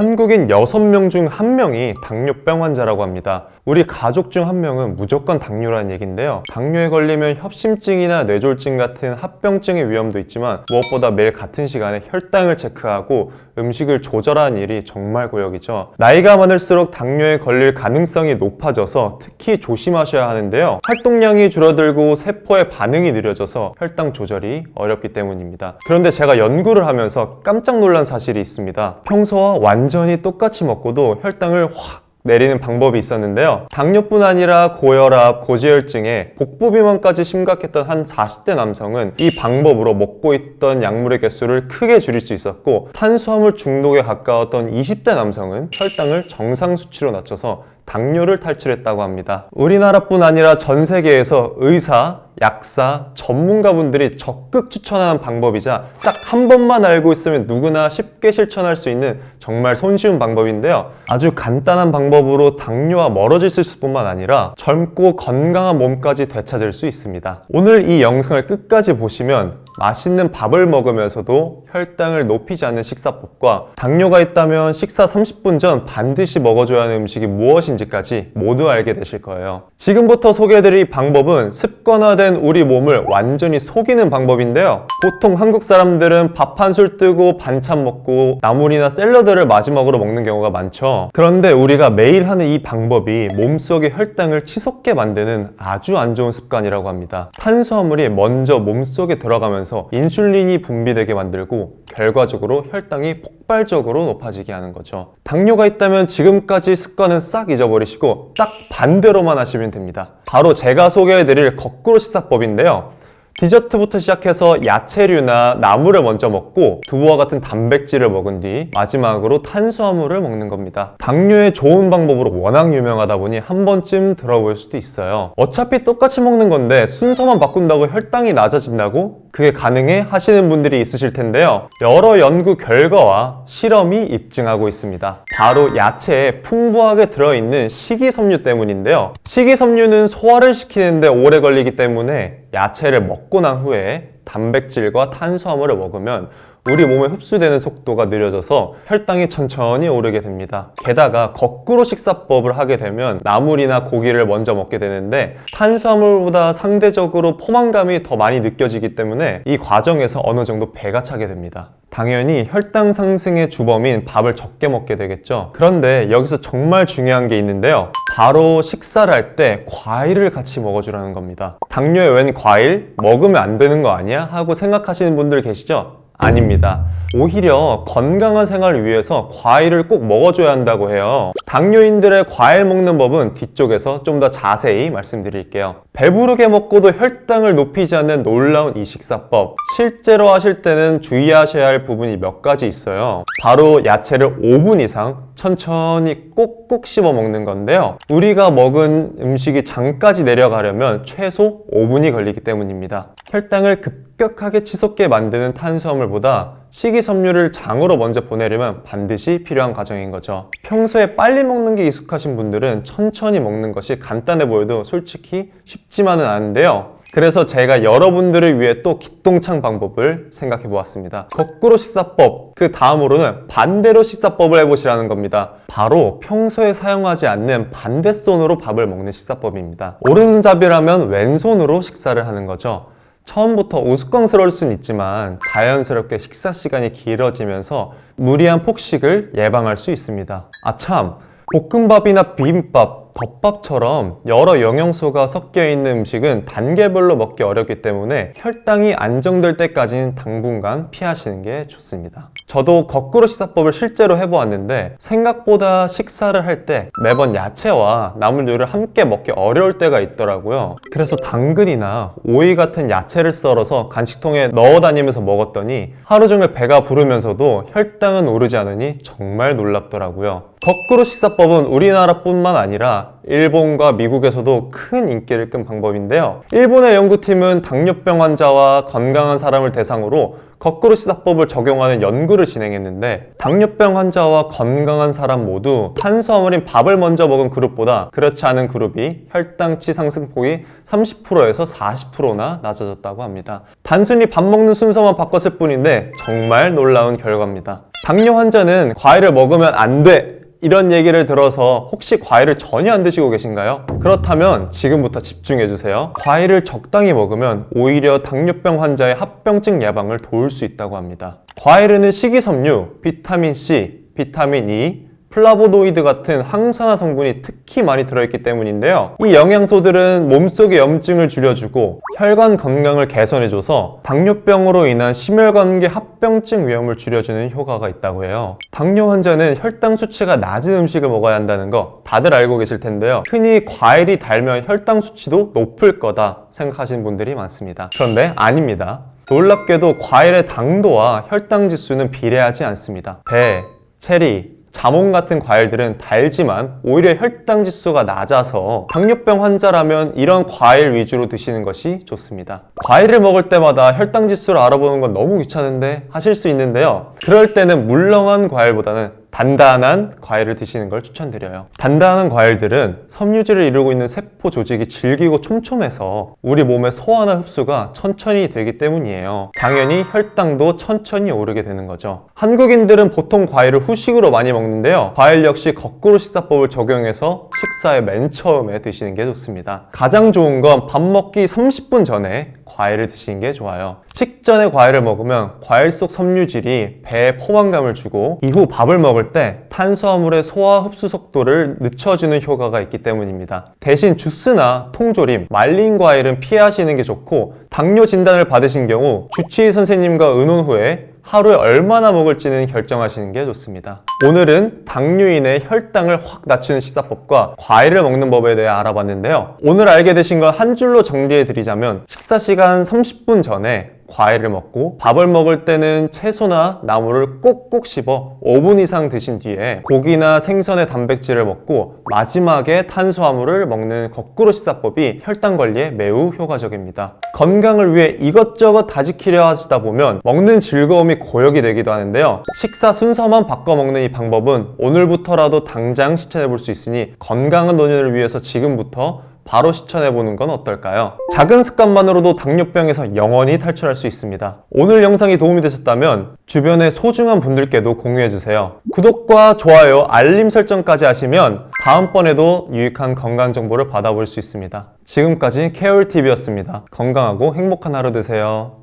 한국인 6명 중 1명이 당뇨병 환자라고 합니다. 우리 가족 중한 명은 무조건 당뇨라는 얘기인데요. 당뇨에 걸리면 협심증이나 뇌졸중 같은 합병증의 위험도 있지만 무엇보다 매일 같은 시간에 혈당을 체크하고 음식을 조절하는 일이 정말 고역이죠. 나이가 많을수록 당뇨에 걸릴 가능성이 높아져서 특히 조심하셔야 하는데요. 활동량이 줄어들고 세포의 반응이 느려져서 혈당 조절이 어렵기 때문입니다. 그런데 제가 연구를 하면서 깜짝 놀란 사실이 있습니다. 평소와 완전 히 똑같이 먹고도 혈당을 확 내리는 방법이 있었는데요. 당뇨뿐 아니라 고혈압, 고지혈증에 복부 비만까지 심각했던 한 40대 남성은 이 방법으로 먹고 있던 약물의 개수를 크게 줄일 수 있었고 탄수화물 중독에 가까웠던 20대 남성은 혈당을 정상 수치로 낮춰서 당뇨를 탈출했다고 합니다. 우리나라뿐 아니라 전 세계에서 의사, 약사, 전문가분들이 적극 추천하는 방법이자 딱 한 번만 알고 있으면 누구나 쉽게 실천할 수 있는 정말 손쉬운 방법인데요. 아주 간단한 방법으로 당뇨와 멀어질 수 뿐만 아니라 젊고 건강한 몸까지 되찾을 수 있습니다. 오늘 이 영상을 끝까지 보시면 맛있는 밥을 먹으면서도 혈당을 높이지 않는 식사법과 당뇨가 있다면 식사 30분 전 반드시 먹어줘야 하는 음식이 무엇인지까지 모두 알게 되실 거예요. 지금부터 소개해드릴 방법은 습관화된 우리 몸을 완전히 속이는 방법인데요. 보통 한국 사람들은 밥 한 술 뜨고 반찬 먹고 나물이나 샐러드를 마지막으로 먹는 경우가 많죠. 그런데 우리가 매일 하는 이 방법이 몸속의 혈당을 치솟게 만드는 아주 안 좋은 습관이라고 합니다. 탄수화물이 먼저 몸속에 들어가면서 인슐린이 분비되게 만들고 결과적으로 혈당이 폭발적으로 높아지게 하는 거죠. 당뇨가 있다면 지금까지 습관은 싹 잊어버리시고 딱 반대로만 하시면 됩니다. 바로 제가 소개해드릴 거꾸로 식사법인데요. 디저트부터 시작해서 야채류나 나물을 먼저 먹고 두부와 같은 단백질을 먹은 뒤 마지막으로 탄수화물을 먹는 겁니다. 당뇨에 좋은 방법으로 워낙 유명하다 보니 한 번쯤 들어볼 수도 있어요. 어차피 똑같이 먹는 건데 순서만 바꾼다고 혈당이 낮아진다고? 그게 가능해? 하시는 분들이 있으실 텐데요. 여러 연구 결과와 실험이 입증하고 있습니다. 바로 야채에 풍부하게 들어있는 식이섬유 때문인데요. 식이섬유는 소화를 시키는데 오래 걸리기 때문에 야채를 먹고 난 후에 단백질과 탄수화물을 먹으면 우리 몸에 흡수되는 속도가 느려져서 혈당이 천천히 오르게 됩니다. 게다가 거꾸로 식사법을 하게 되면 나물이나 고기를 먼저 먹게 되는데 탄수화물보다 상대적으로 포만감이 더 많이 느껴지기 때문에 이 과정에서 어느 정도 배가 차게 됩니다. 당연히 혈당 상승의 주범인 밥을 적게 먹게 되겠죠. 그런데 여기서 정말 중요한 게 있는데요. 바로 식사를 할 때 과일을 같이 먹어주라는 겁니다. 당뇨에 웬 과일? 먹으면 안 되는 거 아니야? 하고 생각하시는 분들 계시죠? 아닙니다. 오히려 건강한 생활을 위해서 과일을 꼭 먹어줘야 한다고 해요. 당뇨인들의 과일 먹는 법은 뒤쪽에서 좀 더 자세히 말씀드릴게요. 배부르게 먹고도 혈당을 높이지 않는 놀라운 이 식사법. 실제로 하실 때는 주의하셔야 할 부분이 몇 가지 있어요. 바로 야채를 5분 이상 천천히 꼭꼭 씹어 먹는 건데요. 우리가 먹은 음식이 장까지 내려가려면 최소 5분이 걸리기 때문입니다. 혈당을 급격하게 치솟게 만드는 탄수화물보다 식이섬유를 장으로 먼저 보내려면 반드시 필요한 과정인 거죠. 평소에 빨리 먹는 게 익숙하신 분들은 천천히 먹는 것이 간단해 보여도 솔직히 쉽지만은 않은데요. 그래서 제가 여러분들을 위해 또 기똥찬 방법을 생각해 보았습니다. 거꾸로 식사법, 그 다음으로는 반대로 식사법을 해보시라는 겁니다. 바로 평소에 사용하지 않는 반대손으로 밥을 먹는 식사법입니다. 오른손잡이라면 왼손으로 식사를 하는 거죠. 처음부터 우스꽝스러울 수는 있지만 자연스럽게 식사 시간이 길어지면서 무리한 폭식을 예방할 수 있습니다. 아 참, 볶음밥이나 비빔밥, 덮밥처럼 여러 영양소가 섞여 있는 음식은 단계별로 먹기 어렵기 때문에 혈당이 안정될 때까지는 당분간 피하시는 게 좋습니다. 저도 거꾸로 식사법을 실제로 해보았는데 생각보다 식사를 할 때 매번 야채와 나물류를 함께 먹기 어려울 때가 있더라고요. 그래서 당근이나 오이 같은 야채를 썰어서 간식통에 넣어 다니면서 먹었더니 하루 종일 배가 부르면서도 혈당은 오르지 않으니 정말 놀랍더라고요. 거꾸로 식사법은 우리나라뿐만 아니라 일본과 미국에서도 큰 인기를 끈 방법인데요. 일본의 연구팀은 당뇨병 환자와 건강한 사람을 대상으로 거꾸로 식사법을 적용하는 연구를 진행했는데 당뇨병 환자와 건강한 사람 모두 탄수화물인 밥을 먼저 먹은 그룹보다 그렇지 않은 그룹이 혈당치 상승폭이 30%에서 40%나 낮아졌다고 합니다. 단순히 밥 먹는 순서만 바꿨을 뿐인데 정말 놀라운 결과입니다. 당뇨 환자는 과일을 먹으면 안 돼! 이런 얘기를 들어서 혹시 과일을 전혀 안 드시고 계신가요? 그렇다면 지금부터 집중해 주세요. 과일을 적당히 먹으면 오히려 당뇨병 환자의 합병증 예방을 도울 수 있다고 합니다. 과일에는 식이섬유, 비타민 C, 비타민 E, 플라보노이드 같은 항산화 성분이 특히 많이 들어있기 때문인데요. 이 영양소들은 몸속의 염증을 줄여주고 혈관 건강을 개선해줘서 당뇨병으로 인한 심혈관계 합병증 위험을 줄여주는 효과가 있다고 해요. 당뇨 환자는 혈당 수치가 낮은 음식을 먹어야 한다는 거 다들 알고 계실 텐데요. 흔히 과일이 달면 혈당 수치도 높을 거다 생각하시는 분들이 많습니다. 그런데 아닙니다. 놀랍게도 과일의 당도와 혈당 지수는 비례하지 않습니다. 배, 체리, 자몽 같은 과일들은 달지만 오히려 혈당 지수가 낮아서 당뇨병 환자라면 이런 과일 위주로 드시는 것이 좋습니다. 과일을 먹을 때마다 혈당 지수를 알아보는 건 너무 귀찮은데 하실 수 있는데요. 그럴 때는 물렁한 과일보다는 단단한 과일을 드시는 걸 추천드려요. 단단한 과일들은 섬유질을 이루고 있는 세포 조직이 질기고 촘촘해서 우리 몸의 소화나 흡수가 천천히 되기 때문이에요. 당연히 혈당도 천천히 오르게 되는 거죠. 한국인들은 보통 과일을 후식으로 많이 먹는데요. 과일 역시 거꾸로 식사법을 적용해서 식사의 맨 처음에 드시는 게 좋습니다. 가장 좋은 건 밥 먹기 30분 전에 과일을 드시는 게 좋아요. 식전에 과일을 먹으면 과일 속 섬유질이 배에 포만감을 주고 이후 밥을 먹을 때 탄수화물의 소화 흡수 속도를 늦춰주는 효과가 있기 때문입니다. 대신 주스나 통조림, 말린 과일은 피하시는 게 좋고 당뇨 진단을 받으신 경우 주치의 선생님과 의논 후에 하루에 얼마나 먹을지는 결정하시는 게 좋습니다. 오늘은 당뇨인의 혈당을 확 낮추는 식사법과 과일을 먹는 법에 대해 알아봤는데요. 오늘 알게 되신 걸 한 줄로 정리해 드리자면 식사 시간 30분 전에 과일을 먹고 밥을 먹을 때는 채소나 나물을 꼭꼭 씹어 5분 이상 드신 뒤에 고기나 생선의 단백질을 먹고 마지막에 탄수화물을 먹는 거꾸로 식사법이 혈당 관리에 매우 효과적입니다. 건강을 위해 이것저것 다 지키려 하시다 보면 먹는 즐거움이 고역이 되기도 하는데요. 식사 순서만 바꿔 먹는 이 방법은 오늘부터라도 당장 실천해 볼 수 있으니 건강한 노년을 위해서 지금부터 바로 실천해 보는 건 어떨까요? 작은 습관만으로도 당뇨병에서 영원히 탈출할 수 있습니다. 오늘 영상이 도움이 되셨다면 주변의 소중한 분들께도 공유해 주세요. 구독과 좋아요, 알림 설정까지 하시면 다음번에도 유익한 건강 정보를 받아볼 수 있습니다. 지금까지 케어TV였습니다. 건강하고 행복한 하루 되세요.